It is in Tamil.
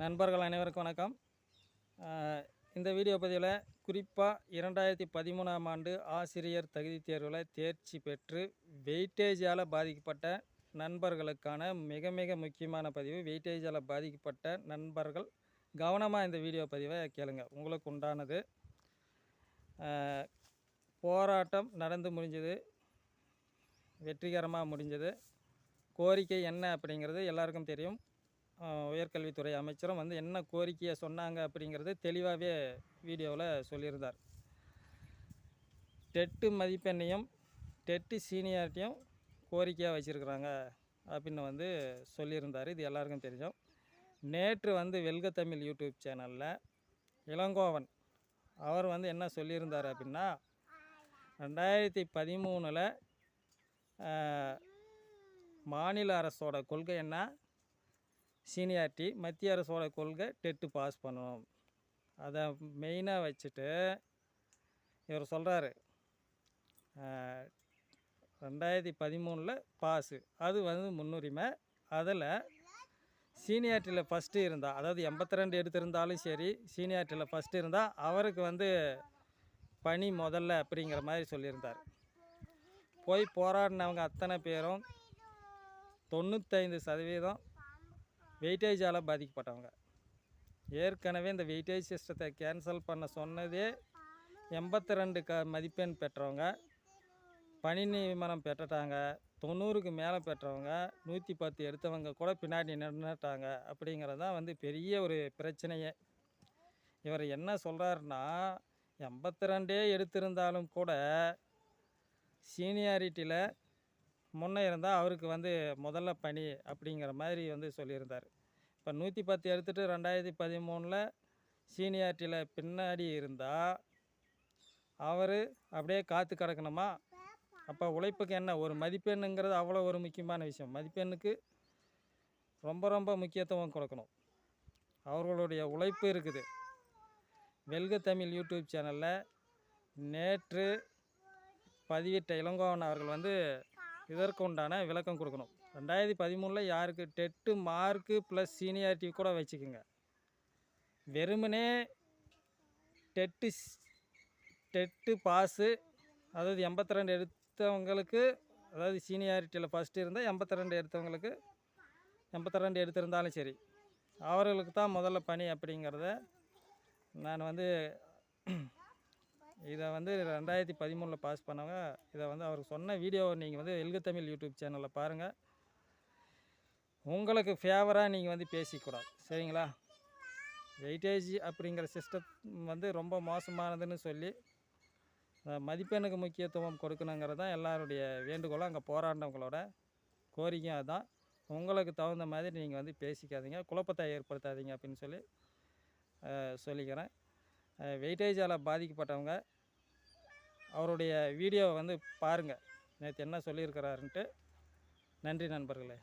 நண்பர்கள் அனைவருக்கும் வணக்கம். இந்த வீடியோ பதிவில் குறிப்பாக இரண்டாயிரத்தி பதிமூணாம் ஆண்டு ஆசிரியர் தகுதி தேர்வில் தேர்ச்சி பெற்று வெயிட்டேஜால் பாதிக்கப்பட்ட நண்பர்களுக்கான மிக மிக முக்கியமான பதிவு வெயிட்டேஜால் பாதிக்கப்பட்ட நண்பர்கள். கவனமாக இந்த வீடியோ பதிவை கேளுங்க. உங்களுக்கு உண்டானது போராட்டம் நடந்து முடிஞ்சது வெற்றிகரமாக முடிஞ்சது. கோரிக்கை என்ன அப்படிங்கிறது எல்லாருக்கும் தெரியும். உயர்கல்வித்துறை அமைச்சரும் வந்து என்ன கோரிக்கையை சொன்னாங்க அப்படிங்கிறது தெளிவாகவே வீடியோவில் சொல்லியிருந்தார். டெட்டு மதிப்பெண்ணையும் டெட்டு சீனியாரிட்டியும் கோரிக்கையாக வச்சுருக்குறாங்க அப்படின்னு வந்து சொல்லியிருந்தார். இது எல்லாருக்கும் தெரியும். நேற்று வந்து வெல்க தமிழ் யூடியூப் சேனலில் இளங்கோவன் அவர் வந்து என்ன சொல்லியிருந்தார் அப்படின்னா ரெண்டாயிரத்தி பதிமூணில் மாநில அரசோட கொள்கை என்ன? சீனியாரிட்டி மத்திய அரசோட கொள்கை டெட்டு பாஸ் பண்ணணும். அதை மெயினாக வச்சுட்டு இவர் சொல்கிறாரு ரெண்டாயிரத்தி பதிமூணில் பாஸு. அது வந்து முன்னுரிமை. அதில் சீனியாரிட்டியில் ஃபஸ்ட்டு இருந்தால் அதாவது எண்பத்தி ரெண்டு எடுத்திருந்தாலும் சரி சீனியாரிட்டியில் ஃபஸ்ட்டு இருந்தால் அவருக்கு வந்து பணி முதல்ல அப்படிங்கிற மாதிரி சொல்லியிருந்தார். போய் போராடினவங்க அத்தனை பேரும் தொண்ணூத்தைந்து சதவீதம் வெயிட்டேஜால் பாதிக்கப்பட்டவங்க. ஏற்கனவே இந்த வெயிட்டேஜ் சிஸ்டத்தை கேன்சல் பண்ண சொன்னதே எண்பத்தி ரெண்டு க மதிப்பெண் பெற்றவங்க. பணி நியமனம் பெற்றுட்டாங்க. தொண்ணூறுக்கு மேலே பெற்றவங்க. நூற்றி பத்து எடுத்தவங்க கூட பின்னாடி நின்றுட்டாங்க. அப்படிங்கிறது தான் வந்து பெரிய ஒரு பிரச்சனையே. இவர் என்ன சொல்கிறாருன்னா எண்பத்தி ரெண்டே எடுத்திருந்தாலும் கூட சீனியாரிட்டியில் முன்னே இருந்தால் அவருக்கு வந்து முதல்ல பணி அப்படிங்கிற மாதிரி வந்து சொல்லியிருந்தார். இப்போ நூற்றி பத்து எடுத்துகிட்டு ரெண்டாயிரத்தி பதிமூணில் சீனியாரிட்டியில் பின்னாடி இருந்தால் அவர் அப்படியே காத்து கிடக்கணுமா? அப்போ உழைப்புக்கு என்ன? ஒரு மதிப்பெண்ணுங்கிறது அவ்வளோ ஒரு முக்கியமான விஷயம். மதிப்பெண்ணுக்கு ரொம்ப ரொம்ப முக்கியத்துவம் கொடுக்கணும். அவர்களுடைய உழைப்பு இருக்குது. வெல்க தமிழ் யூடியூப் சேனலில் நேற்று பதிவிட்ட இளங்கோவன் அவர்கள் வந்து இதற்கு உண்டான விளக்கம் கொடுக்கணும். ரெண்டாயிரத்தி பதிமூணில் யாருக்கு டெட்டு மார்க்கு ப்ளஸ் சீனியாரிட்டி கூட வச்சுக்கோங்க. வெறுமனே டெட்டு டெட்டு பாஸு அதாவது எண்பத்தி ரெண்டு எடுத்தவங்களுக்கு அதாவது சீனியாரிட்டியில் ஃபஸ்ட்டு இருந்தால் எண்பத்தி ரெண்டு எடுத்தவங்களுக்கு எண்பத்தி ரெண்டு எடுத்திருந்தாலும் சரி அவர்களுக்கு தான் முதல்ல பணி அப்படிங்கிறத நான் வந்து இதை வந்து ரெண்டாயிரத்தி பதிமூணில் பாஸ் பண்ணவங்க இதை வந்து அவருக்கு சொன்ன வீடியோ நீங்கள் வந்து எல்கு தமிழ் யூடியூப் சேனலில் பாருங்கள் உங்களுக்கு ஃபேவராக நீங்கள் வந்து பேசிக்கூடாது. சரிங்களா? வெயிட்டேஜ் அப்படிங்கிற சிஸ்டம் வந்து ரொம்ப மோசமானதுன்னு சொல்லி மதிப்பெண்ணுக்கு முக்கியத்துவம் கொடுக்கணுங்கிறது தான் எல்லாருடைய வேண்டுகோளும். அங்கே போராடினவங்களோட கோரிக்கையும் அதுதான். உங்களுக்கு தகுந்த மாதிரி நீங்கள் வந்து பேசிக்காதீங்க குழப்பத்தை ஏற்படுத்தாதீங்க அப்படின்னு சொல்லி சொல்லிக்கிறேன். வெயிட்டேஜால் பாதிக்கப்பட்டவங்க அவருடைய வீடியோவை வந்து பாருங்கள் நேற்று என்ன சொல்லியிருக்கிறாருன்ட்டு நன்றி நண்பர்களே.